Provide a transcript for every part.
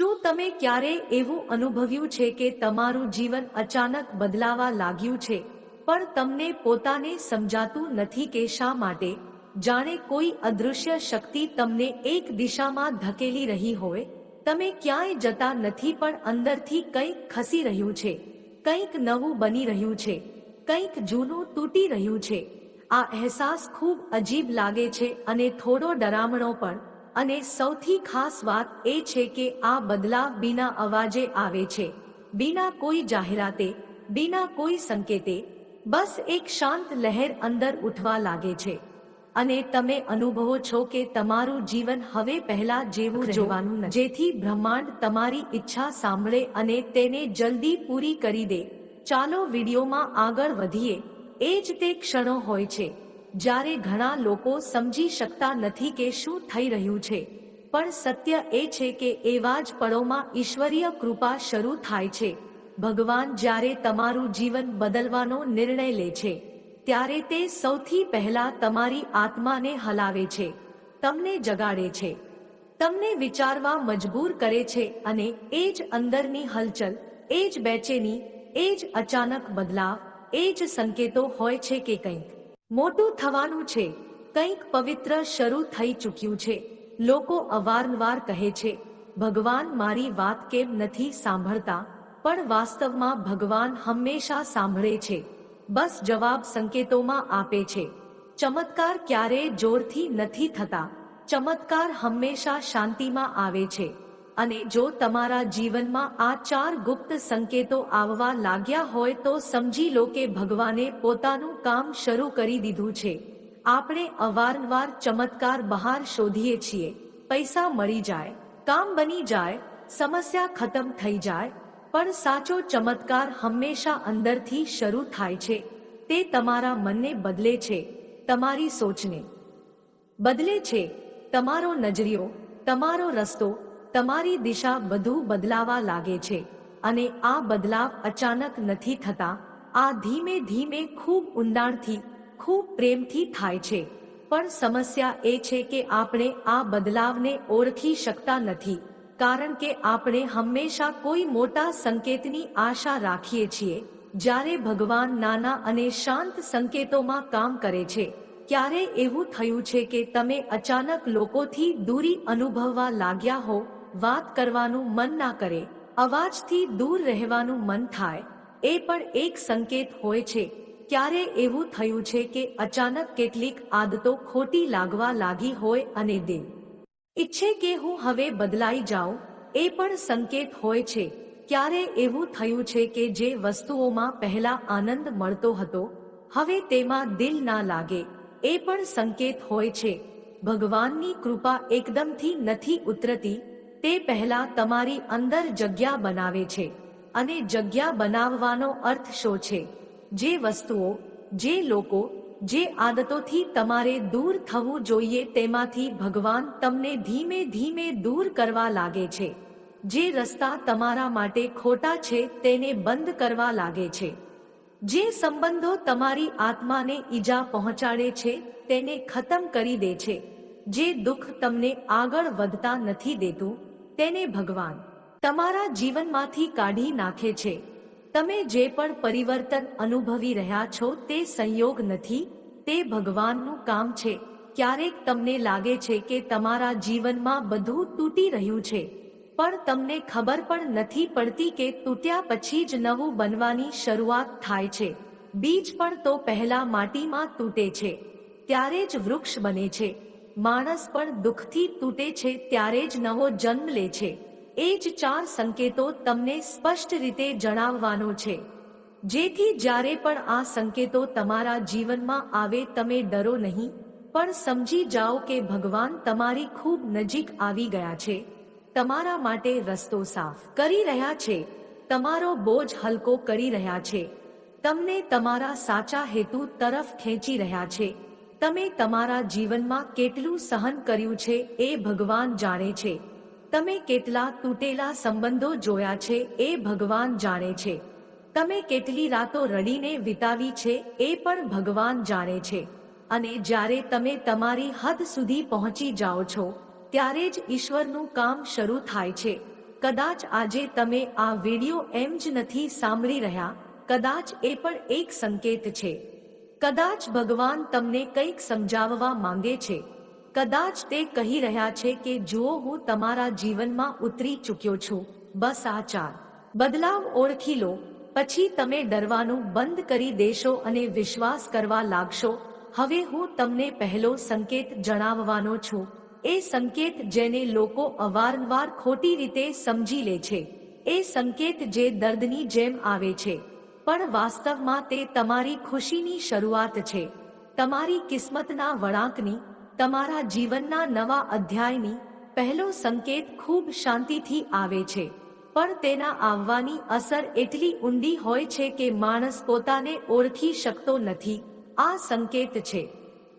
શું તમે ક્યારે એવું અનુભવ્યું છે કે તમારું જીવન અચાનક બદલાવા લાગ્યું છે, પણ તમને પોતાને સમજાતું નથી કે શા માટે? જાણે કોઈ અદૃશ્ય શક્તિ તમને એક દિશામાં ધકેલી રહી હોય? તમે ક્યાંય જતા નથી પણ અંદરથી કંઈક ખસી રહ્યું છે, કંઈક નવું બની રહ્યું છે, કંઈક જૂનું તૂટી રહ્યું છે. આ અહેસાસ ખૂબ અજીબ લાગે છે અને થોડો ડરામણો પણ. અને સૌથી ખાસ વાત એ છે કે આ બદલાવ બીના અવાજે આવે છે. બીના કોઈ જાહેરાતે બીના કોઈ સંકેતે બસ એક શાંત લહેર અંદર ઉઠવા લાગે છે. અને તમે અનુભવો છો કે તમારું જીવન હવે પહેલા જેવું રહેવાનું નથી. જેથી બ્રહ્માંડ તમારી ઈચ્છા સાંભળે અને તેને જલ્દી પૂરી કરી દે. ચાલો વિડીયોમાં આગળ વધીએ. એ જ તે ક્ષણો હોય છે. જ્યારે ઘણા લોકો સમજી શકતા નથી કે શું થઈ રહ્યું છે, પણ સત્ય એ છે કે એવા જ પળોમાં ઈશ્વરીય કૃપા શરૂ થાય છે. ભગવાન જ્યારે તમારું જીવન બદલવાનો નિર્ણય લે છે, ત્યારે તે સૌથી પહેલા તમારી આત્માને હલાવે છે, તમને જગાડે છે. તમને વિચારવા મજબૂર કરે છે અને એ જ અંદરની હલચલ, એ જ બેચેની, એ જ અચાનક બદલાવ, એ જ સંકેતો હોય છે કે કંઈક. મોટું થવાનું છે. કંઈક પવિત્ર શરૂ થઈ ચૂક્યું છે. લોકો અવારનવાર કહે છે, ભગવાન મારી વાત કેમ નથી સાંભળતા? પણ વાસ્તવમાં ભગવાન હંમેશા સાંભળે છે. બસ જવાબ સંકેતોમાં આપે છે. ચમત્કાર ક્યારેય જોરથી નથી થતા. ચમત્કાર હંમેશા શાંતિમાં આવે છે. અને જો તમારા જીવનમાં આ ચાર ગુપ્ત સંકેતો આવવા લાગ્યા હોય તો સમજી લો કે ભગવાને પોતાનું કામ શરૂ કરી દીધું છે. આપણે અવારનવાર ચમત્કાર બહાર શોધીએ છીએ. પૈસા મળી જાય, કામ બની જાય, સમસ્યા ખતમ થઈ જાય, પણ સાચો ચમત્કાર હંમેશા અંદરથી શરૂ થાય છે. તે તમારા મનને બદલે છે, તમારી સોચને. બદલે છે, તમારો નજરિયો, તમારો રસ્તો તમારી દિશા બધું બદલાવા લાગે છે અને આ બદલાવ અચાનક નથી થતા, આ ધીમે ધીમે ખૂબ ઊંડાણથી, ખૂબ પ્રેમથી થાય છે. પણ સમસ્યા એ છે કે આપણે આ બદલાવને ઓળખી શકતા નથી, કારણ કે આપણે હંમેશા કોઈ મોટા સંકેતની આશા રાખીએ છીએ. જ્યારે ભગવાન નાના અને શાંત સંકેતોમાં કામ કરે છે, ક્યારે એવું થયું છે કે તમે અચાનક લોકોથી દૂરી અનુભવવા લાગ્યા હો? વાત કરવાનું મન ના કરે, અવાજથી દૂર રહેવાનું મન થાય, એ પણ એક સંકેત હોય છે. ક્યારે એવું થયું છે કે અચાનક કેટલીક આદતો ખોટી લાગવા લાગી હોય અને દિલ ઈચ્છે કે હું હવે બદલાઈ જાઉં, એ પણ સંકેત હોય છે. ક્યારે એવું થયું છે કે જે વસ્તુઓમાં પહેલા આનંદ મળતો હતો, હવે તેમાં દિલ ના લાગે, એ પણ સંકેત હોય છે. ભગવાનની કૃપા એકદમથી નથી ઉતરતી તે પહેલા તમારી અંદર જગ્યા બનાવે છે અને જગ્યા બનાવવાનો અર્થ શો છે? જે વસ્તુઓ, જે લોકો, જે આદતોથી તમારે દૂર થવું જોઈએ તેમાંથી ભગવાન તમને ધીમે ધીમે દૂર કરવા લાગે છે. જે રસ્તા તમારા માટે ખોટા છે તેને બંધ કરવા લાગે છે. જે સંબંધો તમારી આત્માને ઈજા પહોંચાડે છે તેને ખતમ કરી દે છે. જે દુઃખ તમને આગળ વધતા નથી દેતું તેને ભગવાન, તમારા જીવનમાંથી કાઢી નાખે છે. તમે જે પણ પરિવર્તન અનુભવી રહ્યા છો તે સંયોગ નથી, તે ભગવાનનું કામ છે. ક્યારેક તમને લાગે છે કે તમારા જીવનમાં બધું તૂટી રહ્યું છે, પણ તમને ખબર પણ નથી પડતી કે તૂટ્યા પછી જ નવું બનવાની શરૂઆત થાય છે. બીજ પણ તો પહેલા માટીમાં તૂટે છે, ત્યારે જ વૃક્ષ બને છે. માણસ પણ દુઃખથી તૂટે છે ત્યારે જ નવો જન્મ લે છે. એ જ ચાર સંકેતો તમને સ્પષ્ટ રીતે જણાવવાનો છે. જેથી જ્યારે પણ આ સંકેતો તમારા જીવનમાં આવે તમે ડરો નહીં, પણ સમજી જાઓ કે ભગવાન તમારી ખૂબ નજીક આવી ગયા છે. તમારા માટે રસ્તો સાફ કરી રહ્યા છે. તમારો બોજ હલકો કરી રહ્યા છે. તમને તમારા સાચા હેતુ તરફ ખેંચી રહ્યા છે. તમે તમારા જીવનમાં કેટલું સહન કર્યું છે એ ભગવાન જાણે છે. તમે કેટલા તૂટેલા સંબંધો જોયા છે એ ભગવાન જાણે છે. તમે કેટલી રાતો રડીને વિતાવી છે એ પણ ભગવાન જાણે છે. અને જ્યારે તમે તમારી હદ સુધી પહોંચી જાઓ છો, ત્યારે જ ઈશ્વરનું કામ શરૂ થાય છે. કદાચ આજે તમે આ વિડિયો એમ જ નથી સાંભળી રહ્યા, કદાચ એ પણ એક સંકેત છે. કદાચ ભગવાન તમને કંઈક સમજાવવા માંગે છે. કદાચ તે કહી રહ્યા છે કે, જુઓ, હું તમારા જીવનમાં ઉતરી ચૂક્યો છું. બસ આ ચાર. બદલાવ ઓળખી લો. પછી તમે ડરવાનું બંધ કરી દેશો અને વિશ્વાસ કરવા લાગશો. હવે હું તમને પહેલો સંકેત જણાવવાનો છું. એ સંકેત જેને લોકો અવારનવાર ખોટી રીતે સમજી લે છે. એ સંકેત જે દર્દની જેમ આવે છે. પણ વાસ્તવમાં તે તમારી ખુશીની શરૂઆત છે. તમારી કિસ્મતના વળાંકની, તમારા જીવનના નવા અધ્યાયની પહેલો સંકેત ખૂબ શાંતિથી આવે છે. પણ તેના આવવાની અસર એટલી ઊંડી હોય છે કે માણસ પોતાને ઓળખી શકતો નથી. આ સંકેત છે.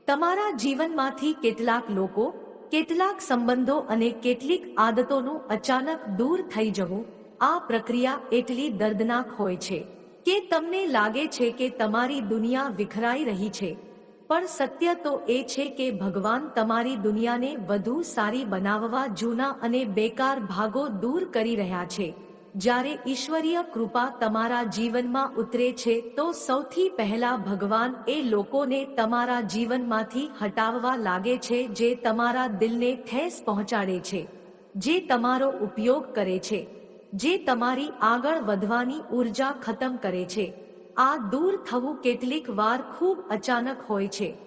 તમારા જીવનમાંથી કેટલાક લોકો, કેટલાક સંબંધો અને કેટલીક આદતોનું અચાનક દૂર થઈ જવું, આ પ્રક્રિયા એટલી દર્દનાક હોય છે. કે તમને લાગે છે કે તમારી દુનિયા વિખરાઈ રહી છે? પણ સત્ય તો એ છે કે ભગવાન તમારી દુનિયાને વધુ સારી બનાવવા જૂના અને બેકાર ભાગો દૂર કરી રહ્યા છે. જ્યારે ઈશ્વરીય કૃપા તમારા જીવનમાં ઉતરે છે, તો સૌથી પહેલા ભગવાન એ લોકોને તમારા જીવનમાંથી હટાવવા લાગે છે જે તમારા દિલને ઠેસ પહોંચાડે છે, જે તમારો ઉપયોગ કરે છે. જે તમારી આગળ વધવાની ઊર્જા ખતમ કરે છે. આ દૂર થવું કેટલીક વાર ખૂબ અચાનક હોય છે.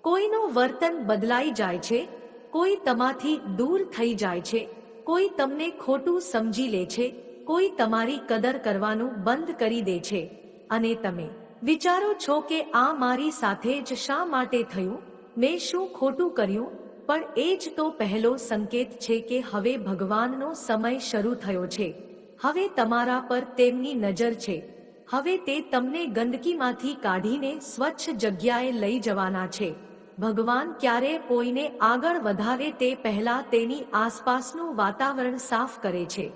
કોઈનું વર્તન બદલાઈ જાય છે. કોઈ તમાથી દૂર થઈ જાય છે. કોઈ તમને ખોટું સમજી લે છે. કોઈ તમારી કદર કરવાનું બંધ કરી દે છે. અને તમે વિચારો છો કે આ મારી સાથે જ શા માટે થયું? મેં શું ખોટું કર્યું? પણ એ જ તો પહેલો સંકેત છે કે હવે ભગવાનનો સમય શરૂ થયો છે. હવે તમારા પર તેમની નજર છે. હવે તે તમને ગંદકીમાંથી કાઢીને સ્વચ્છ જગ્યાએ લઈ જવાના છે. ભગવાન ક્યારે કોઈને આગળ વધારે તે પહેલા તેની આસપાસનું વાતાવરણ સાફ કરે છે.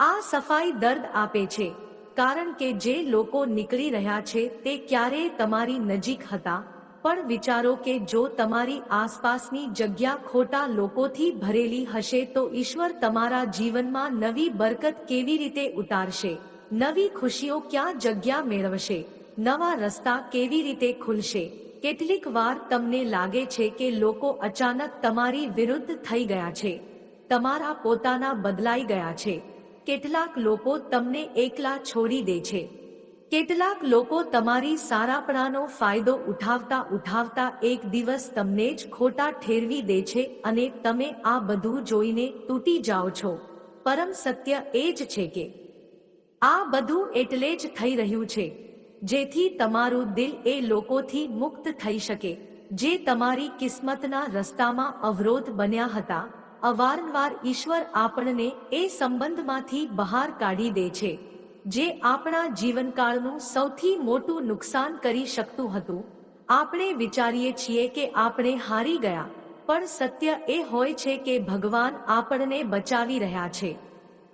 આ સફાઈ દર્દ આપે છે. કારણ કે જે લોકો નીકળી રહ્યા છે તે ક્યારેય તમારી નજીક હતા. પણ વિચારો કે જો તમારી આસપાસની જગ્યા ખોટા લોકોથી ભરેલી હશે તો ઈશ્વર તમારા જીવનમાં નવી બરકત કેવી રીતે ઉતારશે? નવી ખુશીઓ ક્યાં જગ્યા મેળવશે? નવા રસ્તા કેવી રીતે ખુલશે? કેટલીક વાર તમને લાગે છે કે લોકો અચાનક તમારી વિરુદ્ધ થઈ ગયા છે. તમારા પોતાના બદલાઈ ગયા છે. કેટલાક લોકો તમને એકલા છોડી દે છે. કેટલાક લોકો તમારી સારાપણાનો ફાયદો ઉઠાવતા ઉઠાવતા એક દિવસ તમને જ ખોટા ઠેરવી દે છે અને તમે આ બધું જોઈને તૂટી જાઓ છો. પરમ સત્ય એ જ છે કે આ બધું એટલે જ થઈ રહ્યું છે. જેથી તમારું દિલ એ લોકોથી મુક્ત થઈ શકે. જે તમારી કિસ્મતના રસ્તામાં અવરોધ બન્યા હતા, અવારનવાર ઈશ્વર આપણને એ સંબંધમાંથી બહાર કાઢી દે છે. જે આપણા જીવનકાળનું સૌથી મોટું નુકસાન કરી શકતું હતું. આપણે વિચારીએ છીએ કે આપણે હારી ગયા, પણ સત્ય એ હોય છે કે ભગવાન આપણને બચાવી રહ્યા છે.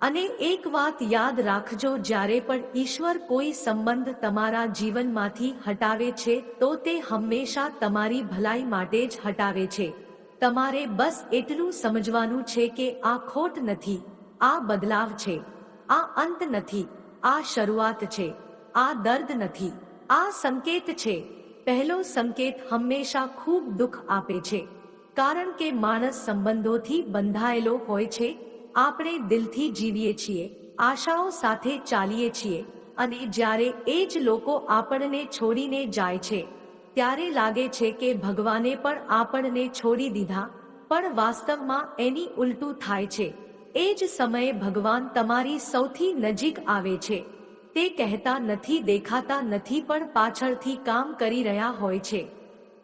અને એક વાત યાદ રાખજો, જ્યારે પણ ઈશ્વર કોઈ સંબંધ તમારા જીવનમાંથી હટાવે છે, તો તે હંમેશા તમારી ભલાઈ માટે જ હટાવે છે. તમારે બસ એટલું સમજવાનું છે કે આ ખોટ નથી, આ બદલાવ છે, આ અંત નથી. આ શરૂઆત છે. આ દર્દ નથી. આ સંકેત છે. પહેલો સંકેત હંમેશા ખૂબ દુઃખ આપે છે. કારણ કે માણસ સંબંધોથી બંધાયેલો હોય છે. આપણે દિલથી જીવીએ છીએ, આશાઓ સાથે ચાલીએ છીએ અને જ્યારે એ જ લોકો આપણને છોડીને જાય છે, ત્યારે લાગે છે કે ભગવાને પણ આપણને છોડી દીધા. પણ વાસ્તવમાં એની ઉલટું થાય છે. એ જ સમયે ભગવાન તમારી સૌથી નજીક આવે છે. તે કહેતા નથી, દેખાતા નથી, પણ પાછળથી કામ કરી રહ્યા હોય છે.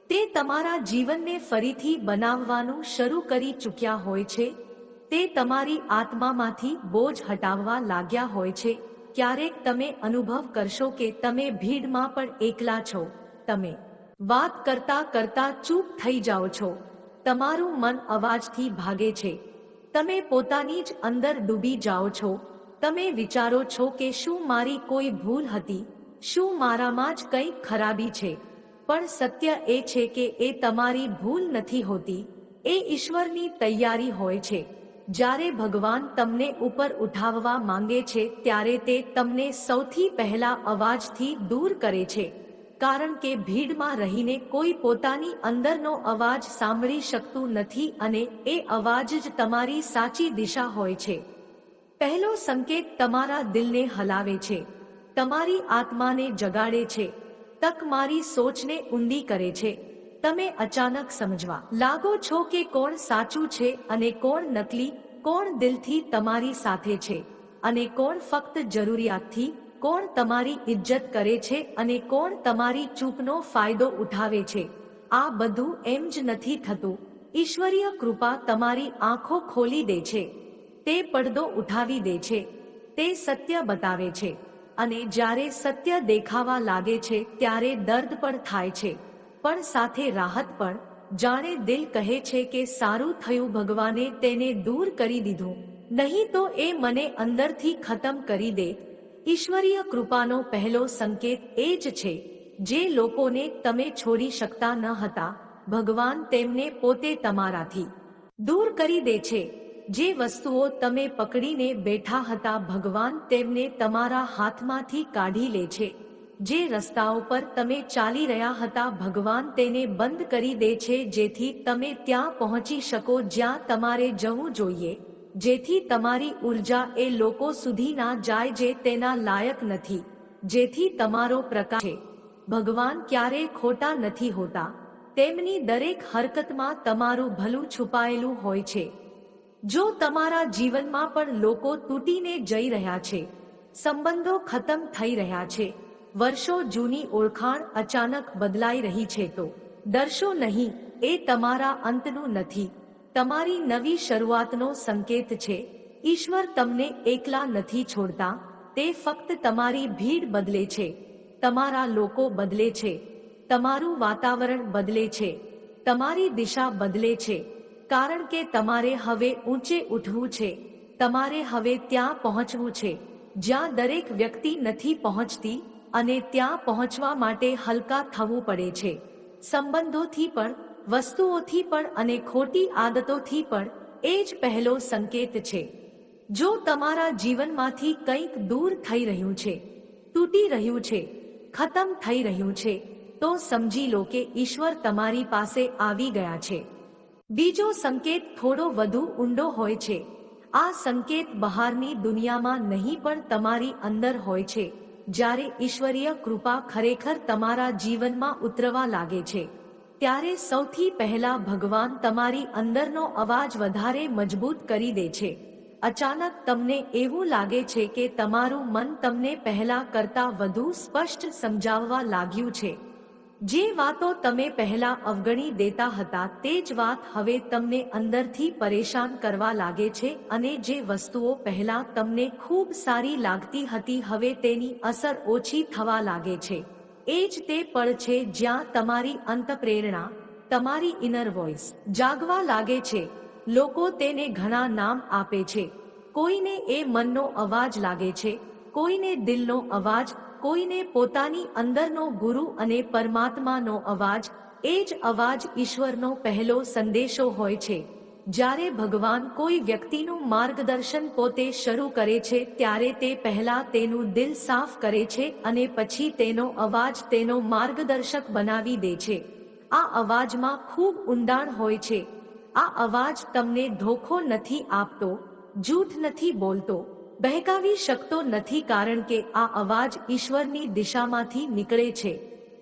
તે તમારા જીવનને ફરીથી બનાવવાનું શરૂ કરી ચૂક્યા હોય છે. તે તમારી આત્મામાંથી બોજ હટાવવા લાગ્યા હોય છે. ક્યારેક તમે અનુભવ કરશો કે તમે ભીડમાં પણ એકલા છો. તમે વાત કરતા કરતા ચૂપ થઈ જાઓ છો. તમારું મન અવાજથી ભાગે છે. તમે પોતાની જ અંદર ડૂબી જાઓ છો. તમે વિચારો છો કે શું મારી કોઈ ભૂલ હતી. શું મારામાં જ કંઈ ખરાબી છે. પણ સત્ય એ છે કે એ તમારી ભૂલ નથી હોતી. એ ઈશ્વરની તૈયારી હોય છે. જ્યારે ભગવાન તમને ઉપર ઉઠાવવા માંગે છે, ત્યારે તે તમને સૌથી પહેલા અવાજથી દૂર કરે છે. કારણ કે ભીડમાં રહીને કોઈ પોતાની અંદરનો અવાજ સાંભળી શકતું નથી અને એ અવાજ જ તમારી સાચી દિશા હોય છે. પહેલો સંકેત તમારા દિલને હલાવે છે. તમારી આત્માને જગાડે છે. તક મારી સોચને ઊંડી કરે છે. તમે અચાનક સમજવા લાગો છો કે કોણ સાચું છે અને કોણ નકલી, કોણ દિલથી તમારી સાથે છે અને કોણ ફક્ત જરૂરિયાતથી કોણ તમારી ઇજ્જત કરે છે અને કોણ તમારી ચૂપનો ફાયદો ઉઠાવે છે? આ બધું એમ જ નથી થતું. ઈશ્વરીય કૃપા તમારી આંખો ખોલી દે છે. તે પડદો ઉઠાવી દે છે. તે સત્ય બતાવે છે. અને જ્યારે સત્ય દેખાવા લાગે છે, ત્યારે દર્દ પણ થાય છે. પણ સાથે રાહત પણ. જાણે દિલ કહે છે કે સારું થયું ભગવાને તેને દૂર કરી દીધું. નહીં તો એ મને અંદરથી ખતમ કરી દે. ઈશ્વરીય કૃપાનો પહેલો સંકેત એ જ છે, જે લોકોને તમે છોડી શકતા ન હતા. ભગવાન તેમને પોતે તમારાથી દૂર કરી દે છે. જે વસ્તુઓ તમે પકડીને બેઠા હતા, ભગવાન તેમને તમારા હાથમાંથી કાઢી લે છે. જે રસ્તાઓ પર તમે ચાલી રહ્યા હતા, ભગવાન તેને બંધ કરી દે છે, જેથી તમે ત્યાં પહોંચી શકો જ્યાં તમારે જવું જોઈએ. જેથી તમારી ઊર્જા એ લોકો સુધી ના જાય જે તેના લાયક નથી. જેથી તમારો પ્રકાશ ભગવાન ક્યારેય ખોટા નથી હોતા. તેમની દરેક હરકતમાં તમારું ભલું છુપાયેલું હોય છે. જો તમારા જીવનમાં પણ લોકો તૂટીને જઈ રહ્યા છે. સંબંધો ખતમ થઈ રહ્યા છે. વર્ષો જૂની ઓળખાણ અચાનક બદલાઈ રહી છે તો. ડરશો નહીં, એ તમારા અંતનું નથી. તમારી નવી શરૂઆતનો સંકેત છે. ઈશ્વર તમને એકલા નથી છોડતા, તે ફક્ત તમારી ભીડ બદલે છે. તમારા લોકો બદલે છે. તમારું વાતાવરણ બદલે છે. તમારી દિશા બદલે છે. કારણ કે તમારે હવે ઊંચે ઉઠવું છે. તમારે હવે ત્યાં પહોંચવું છે. જ્યાં દરેક વ્યક્તિ નથી પહોંચતી અને ત્યાં પહોંચવા માટે હલકા થવું પડે છે. સંબંધોથી પણ વસ્તુઓથી પણ અને ખોટી આદતોથી પણ એ જ પહેલો સંકેત છે. જો તમારા જીવનમાંથી કંઈક દૂર થઈ રહ્યું છે, તૂટી રહ્યું છે, ખતમ થઈ રહ્યું છે, તો સમજી લો કે ઈશ્વર તમારી પાસે આવી ગયા છે. બીજો સંકેત થોડો વધુ ઊંડો હોય છે. આ સંકેત બહારની દુનિયામાં નહીં પણ તમારી અંદર હોય છે, જ્યારે ઈશ્વરીય કૃપા ખરેખર તમારા જીવનમાં ઉતરવા લાગે છે. ત્યારે સૌથી પહેલા ભગવાન તમારી અંદરનો અવાજ વધારે મજબૂત કરી દે છે. અચાનક તમને એવું લાગે છે કે તમારું મન તમને પહેલા કરતા વધુ સ્પષ્ટ સમજાવવા લાગ્યું છે. જે વાતો તમે પહેલા અવગણી દેતા હતા તે જ વાત હવે તમને અંદરથી પરેશાન કરવા લાગે છે અને જે વસ્તુઓ પહેલા તમને ખૂબ સારી લાગતી હતી હવે તેની અસર ઓછી થવા લાગે છે. એ જ તે પળ છે જ્યાં તમારી અંતપ્રેરણા, તમારી ઇનર વોઇસ જાગવા લાગે છે. લોકો તેને ઘણા નામ આપે છે. કોઈને એ મનનો અવાજ લાગે છે, કોઈને દિલનો અવાજ, કોઈને પોતાની અંદરનો ગુરુ અને પરમાત્માનો અવાજ. એ જ અવાજ ઈશ્વરનો પહેલો સંદેશો હોય છે. જ્યારે ભગવાન કોઈ વ્યક્તિનું માર્ગદર્શન પોતે શરૂ કરે છે, ત્યારે તે પહેલા તેનું દિલ સાફ કરે છે અને પછી તેનો અવાજ તેનો માર્ગદર્શક બનાવી દે છે. આ અવાજમાં ખૂબ ઊંડાણ હોય છે. આ અવાજ તમને ધોખો નથી આપતો, જૂઠ નથી બોલતો, બહેકાવી શકતો નથી કારણ કે આ અવાજ ઈશ્વરની દિશામાંથી નીકળે છે.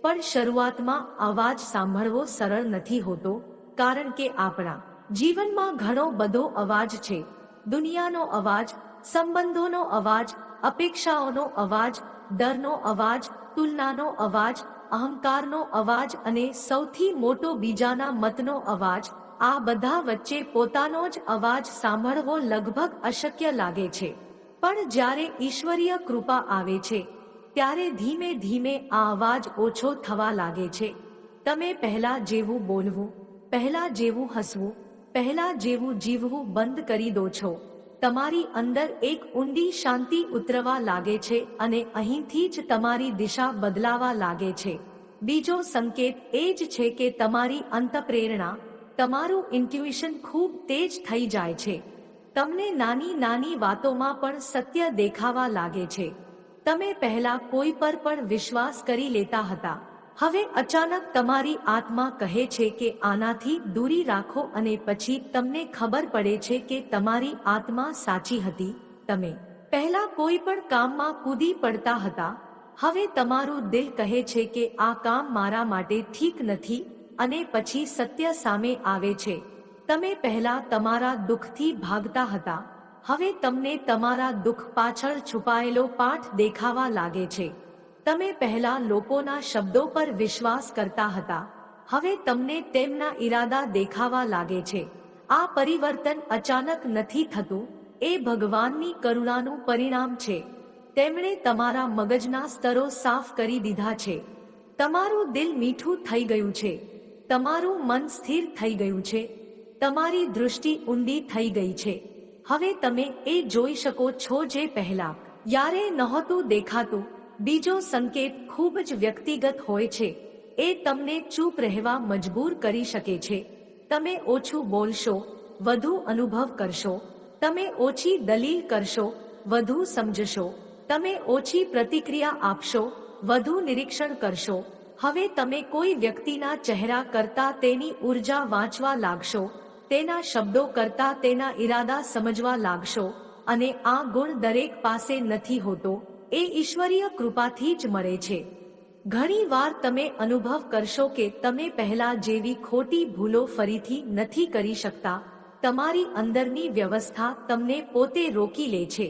પણ શરૂઆતમાં અવાજ સાંભળવો સરળ નથી હોતો, કારણ કે આપણા જીવનમાં ઘણો બધો અવાજ છે. દુનિયાનો અવાજ, સંબંધોનો અવાજ, અપેક્ષાઓનો અવાજ, ડરનો અવાજ, તુલનાનો અવાજ, અહંકારનો અવાજ અને સૌથી મોટો બીજાના મતનો અવાજ, આ બધા વચ્ચે પોતાનો જ અવાજ સાંભળવો લગભગ અશક્ય લાગે છે. પણ જ્યારે ઈશ્વરીય કૃપા આવે છે, ત્યારે ધીમે ધીમે આ અવાજ ઓછો થવા લાગે છે. તમે પહેલા જેવું બોલવું, પહેલા જેવું હસવું પહેલા જેવું જીવવું બંધ કરી દો છો. તમારી અંદર એક ઊંડી શાંતિ ઉતરવા લાગે છે અને અહીંથી જ તમારી દિશા બદલાવા લાગે છે. બીજો સંકેત એ જ છે કે તમારી અંતપ્રેરણા, તમારું ઇન્ટ્યુઇશન ખૂબ તેજ થઈ જાય છે. તમને નાની નાની વાતોમાં પણ સત્ય દેખાવા લાગે છે. તમે પહેલા કોઈ પર પણ વિશ્વાસ કરી લેતા હતા. હવે અચાનક તમારી આત્મા કહે છે કે આનાથી દૂરી રાખો અને પછી તમને ખબર પડે છે કે તમારી આત્મા સાચી હતી. તમે પહેલા કોઈ પણ કામમાં કૂદી પડતા હતા. હવે તમારું દિલ કહે છે કે આ કામ મારા માટે ઠીક નથી અને પછી સત્ય સામે આવે છે. તમે પહેલા તમારા દુઃખથી ભાગતા હતા. હવે તમને તમારા દુઃખ પાછળ છુપાયેલો પાઠ દેખાવા લાગે છે. તમે પહેલા લોકોના શબ્દો પર વિશ્વાસ કરતા હતા. હવે તમને તેમના ઈરાદા દેખાવા લાગે છે. આ પરિવર્તન અચાનક નથી થતું. એ ભગવાનની કરુણાનું પરિણામ છે. તેમણે તમારા મગજના સ્તરો સાફ કરી દીધા છે. તમારું દિલ મીઠું થઈ ગયું છે. તમારું મન સ્થિર થઈ ગયું છે. તમારી દૃષ્ટિ ઊંડી થઈ ગઈ છે. હવે તમે એ જોઈ શકો છો જે પહેલા. યારે નહોતું દેખાતું. બીજો સંકેત ખૂબ જ વ્યક્તિગત હોય છે. એ તમને ચૂપ રહેવા મજબૂર કરી શકે છે. તમે ઓછું બોલશો, વધુ અનુભવ કરશો, તમે ઓછી દલીલ કરશો, વધુ સમજશો, તમે ઓછી પ્રતિક્રિયા આપશો, વધુ નિરીક્ષણ કરશો. હવે તમે કોઈ વ્યક્તિના ચહેરા કરતા તેની ઊર્જા વાંચવા લાગશો, તેના શબ્દો કરતા તેના ઈરાદા સમજવા લાગશો અને આ ગુણ દરેક પાસે નથી હોતો. એ ઈશ્વરીય કૃપાથી જ મળે છે. ઘણી વાર તમે અનુભવ કરશો કે તમે પહેલા જેવી ખોટી ભૂલો ફરીથી નથી કરી શકતા, તમારી અંદરની વ્યવસ્થા તમને પોતે રોકી લે છે.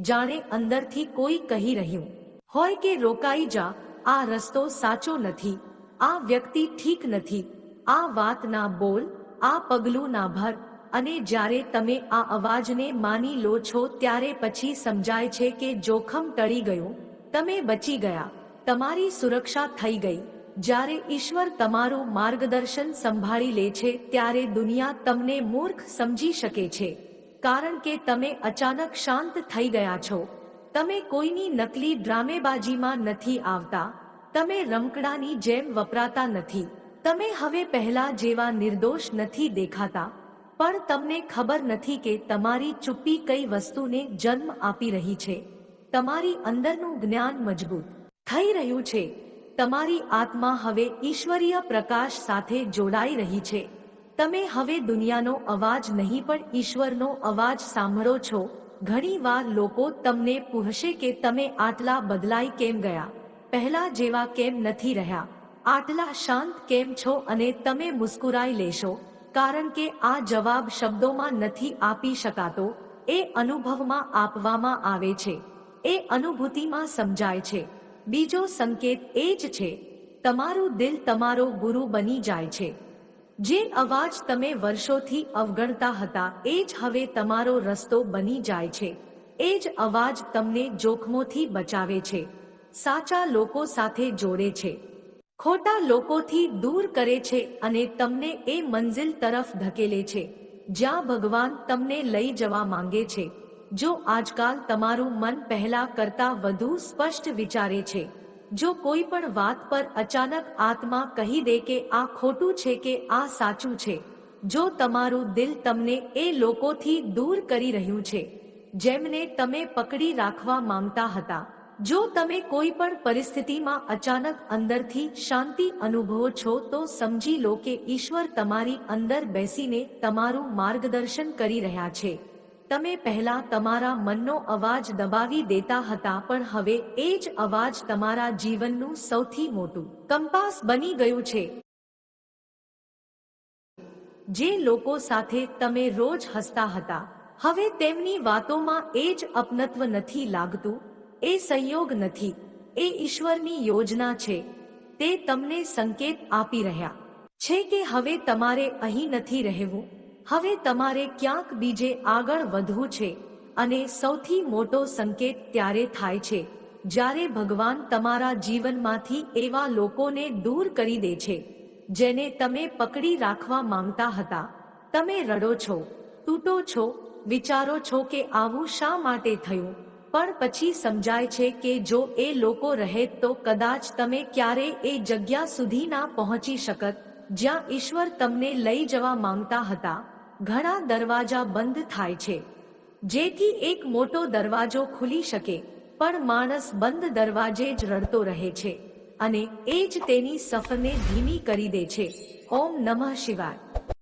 જાણે અંદરથી કોઈ કહી રહ્યું હોય કે રોકાઈ જા, આ રસ્તો સાચો નથી, આ વ્યક્તિ ઠીક નથી, આ વાત ના બોલ, આ પગલું ના ભર અને જ્યારે તમે આ અવાજને માની લો છો ત્યારે પછી સમજાય છે કે જોખમ ટળી ગયું, તમે બચી ગયા, તમારી સુરક્ષા થઈ ગઈ. જ્યારે ઈશ્વર તમારું માર્ગદર્શન સંભાળી લે છે ત્યારે દુનિયા તમને મૂર્ખ સમજી શકે છે. કારણ કે તમે અચાનક શાંત થઈ ગયા છો. તમે કોઈની નકલી ડ્રામેબાજીમાં નથી આવતા. તમે રમકડાની જેમ વપરાતા નથી. તમે હવે પહેલા જેવા નિર્દોષ નથી દેખાતા. પણ તમને ખબર નથી કે તમારી ચુપ્પી કઈ વસ્તુને જન્મ આપી રહી છે. તમારી અંદરનું જ્ઞાન મજબૂત થઈ રહ્યું છે. તમારી આત્મા હવે ઈશ્વરીય પ્રકાશ સાથે જોડાઈ રહી છે. તમે હવે દુનિયાનો અવાજ નહીં પણ ઈશ્વરનો અવાજ સાંભળો છો. ઘણી વાર લોકો તમને પૂછશે કે તમે આટલા બદલાઈ કેમ ગયા? પહેલા જેવા કેમ નથી રહ્યા? આટલા શાંત કેમ છો અને તમે મુસ્કુરાઈ લેશો? કારણ કે આ જવાબ શબ્દોમાં નથી આપી શકાતો, એ અનુભવમાં આપવામાં આવે છે. એ અનુભૂતિમાં સમજાય છે. બીજો સંકેત એ જ છે, તમારું દિલ તમારો ગુરુ બની જાય છે. જે અવાજ તમે વર્ષોથી અવગણતા હતા, એ જ હવે તમારો રસ્તો બની જાય છે. એ જ અવાજ તમને જોખમોથી બચાવે છે. સાચા લોકો સાથે જોડે છે. ખોટા લોકોથી દૂર કરે છે અને તમને એ મંઝિલ તરફ ધકેલે છે, જ્યાં ભગવાન તમને લઈ જવા માંગે છે. જો આજકાલ તમારું મન પહેલા કરતા વધુ સ્પષ્ટ વિચારે છે, જો કોઈ પણ વાત પર અચાનક આત્મા કહી દે કે આ ખોટું છે કે આ સાચું છે, જો તમારું દિલ તમને એ લોકોથી દૂર કરી રહ્યું છે, જેમને તમે પકડી રાખવા માંગતા હતા. જો તમે કોઈ પણ પરિસ્થિતિમાં અચાનક અંદરથી શાંતિ અનુભવો છો, તો સમજી લો કે ઈશ્વર તમારી અંદર બેસીને તમારું માર્ગદર્શન કરી રહ્યા છે. તમે પહેલા તમારા મનનો અવાજ દબાવી દેતા હતા, પણ હવે એ જ અવાજ તમારા જીવનનું સૌથી મોટું કંપાસ બની ગયું છે. જે લોકો સાથે તમે રોજ હસતા હતા, હવે તેમની વાતોમાં એ જ અપનત્વ નથી લાગતું. એ સંયોગ નથી. એ ઈશ્વરની યોજના છે. તે તમને સંકેત આપી રહ્યા. છે કે હવે તમારે અહીં નથી રહેવું. હવે તમારે ક્યાંક બીજે આગળ વધવું છે અને સૌથી મોટો સંકેત ત્યારે થાય છે, જ્યારે ભગવાન તમારા જીવનમાંથી એવા લોકોને દૂર કરી દે છે, જેને તમે પકડી રાખવા માંગતા હતા. તમે રડો છો, તૂટો છો, વિચારો છો કે આવું શા માટે થયું? પણ પછી સમજાય છે કે જો એ લોકો રહે તો કદાચ તમે ક્યારે એ જગ્યા સુધી ના પહોંચી શકત, જ્યાં ઈશ્વર તમને લઈ જવા માંગતા હતા. ઘણા દરવાજા બંધ થાય છે. જેથી એક મોટો દરવાજો ખુલી શકે, પણ માણસ બંધ દરવાજે જ રડતો રહે છે અને એ જ તેની સફરને ધીમી કરી દે છે. ઓમ નમઃ શિવાય.